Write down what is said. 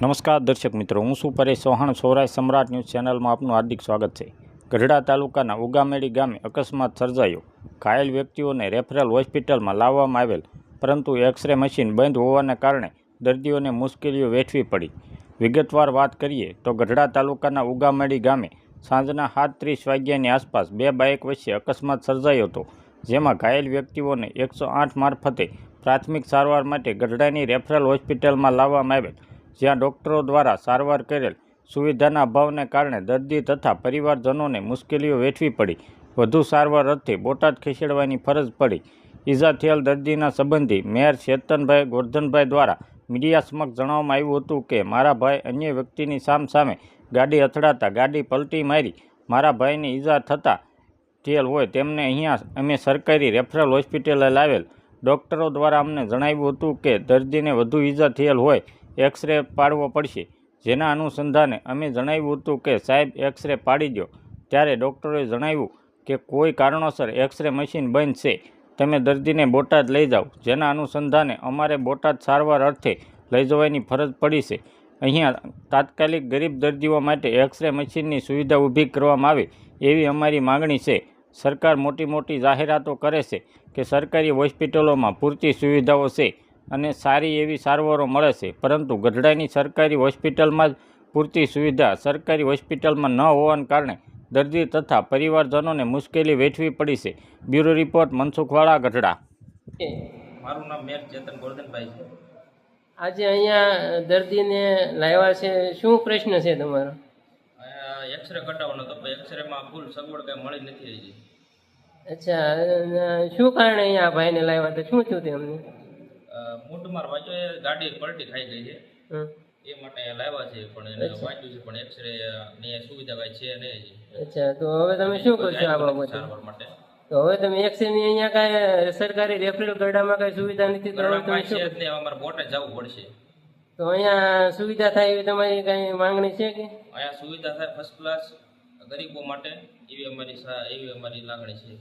નમસ્કાર દર્શક મિત્રો, હું શું પરેશ ચૌહાણ. સૌરાષ્ટ્ર સમ્રાટ ન્યૂઝ ચેનલમાં આપનું હાર્દિક સ્વાગત છે. ગઢડા તાલુકાના ઉગામેડી ગામે અકસ્માત સર્જાયો. ઘાયલ વ્યક્તિઓને રેફરલ હોસ્પિટલમાં લાવવામાં આવેલ, પરંતુ એક્સરે મશીન બંધ હોવાને કારણે દર્દીઓને મુશ્કેલીઓ વેઠવી પડી. વિગતવાર વાત કરીએ તો ગઢડા તાલુકાના ઉગામેડી ગામે સાંજના સાત ત્રીસ વાગ્યાની આસપાસ બે બાઇક વચ્ચે અકસ્માત સર્જાયો હતો, જેમાં ઘાયલ વ્યક્તિઓને એકસો આઠ મારફતે પ્રાથમિક સારવાર માટે ગઢડાની રેફરલ હોસ્પિટલમાં લાવવામાં આવેલ જ્યાં ડૉક્ટરો દ્વારા સારવાર કરેલ સુવિધાના અભાવને કારણે દર્દી તથા પરિવારજનોને મુશ્કેલીઓ વેઠવી પડી. વધુ સારવાર અર્થે બોટાદ ખસેડવાની ફરજ પડી. ઈજા થયેલ દર્દીના સંબંધી મેયર ચેતનભાઈ ગોરધનભાઈ દ્વારા મીડિયા સમક્ષ જણાવવામાં આવ્યું હતું કે, મારા ભાઈ અન્ય વ્યક્તિની સામ સામે ગાડી અથડાતા ગાડી પલટી મારી. મારા ભાઈને ઈજા થતાં થયેલ હોય તેમને અહીંયા અમે સરકારી રેફરલ હોસ્પિટલે લાવેલ. ડૉક્ટરો દ્વારા અમને જણાવ્યું હતું કે, દર્દીને વધુ ઈજા થયેલ હોય એક્સરે પાડવો પડશે. જેના અનુસંધાને અમે જણાવ્યું હતું કે, સાહેબ, એક્સરે પાડી દો. ત્યારે ડૉક્ટરોએ જણાવ્યું કે, કોઈ કારણોસર એક્સરે મશીન બંધ છે. તમે દર્દીને બોટાદ લઈ જાઓ. જેના અનુસંધાને અમારે બોટાદ સારવાર અર્થે લઈ જવાની ફરજ પડી છે. અહીંયા તાત્કાલિક ગરીબ દર્દીઓ માટે એક્સરે મશીનની સુવિધા ઊભી કરવામાં આવે એવી અમારી માગણી છે. સરકાર મોટી મોટી જાહેરાતો કરે છે કે સરકારી હોસ્પિટલોમાં પૂરતી સુવિધાઓ છે. અને સારી એવી સારવારો મળે છે. પરંતુ ગઢડાની સરકારી હોસ્પિટલમાં જ પૂરતી સુવિધા સરકારી હોસ્પિટલમાં ન હોવાને કારણે દર્દી તથા પરિવારજનોને મુશ્કેલી વેઠવી પડી છે. બ્યુરો રિપોર્ટ મનસુખવાળા ગઢડા. મારું નામ મેર ચેતન ગોરધનભાઈ છે. આજે અહીંયા દર્દીને લાવ્યા છે. શું પ્રશ્ન છે તમારો? એક્સરે કઢાવવાનો હતો પણ એક્સરેમાં ફૂલ સગવડ કંઈ મળી નથી અચ્છા શું કારણે અહીંયા ભાઈને લાવ્યા હતા? શું થયું તેમને? મૂઢમાર વાંચો એ ગાડી પલટી ખાઈ ગઈ છે. એ માટે લાવ્યા છે પણ એને વાંચ્યું છે પણ એક્સરે ની સુવિધા કઈ છે નહીં અચ્છા તો હવે તમે શું કરશો આ બાબતે માટે. તો હવે તમે એક્સરેની અહીંયા કાંઈ સરકારી રેફરલ ગરડામાં કાંઈ સુવિધા નથી તો તમે શું નહીં અમારે બોટે જવું પડશે. તો અહીંયા સુવિધા થાય એવી તમારી કઈ માંગણી છે કે? અહીંયા સુવિધા થાય ફર્સ્ટ ક્લાસ ગરીબો માટે એવી અમારી એવી અમારી લાગણી છે.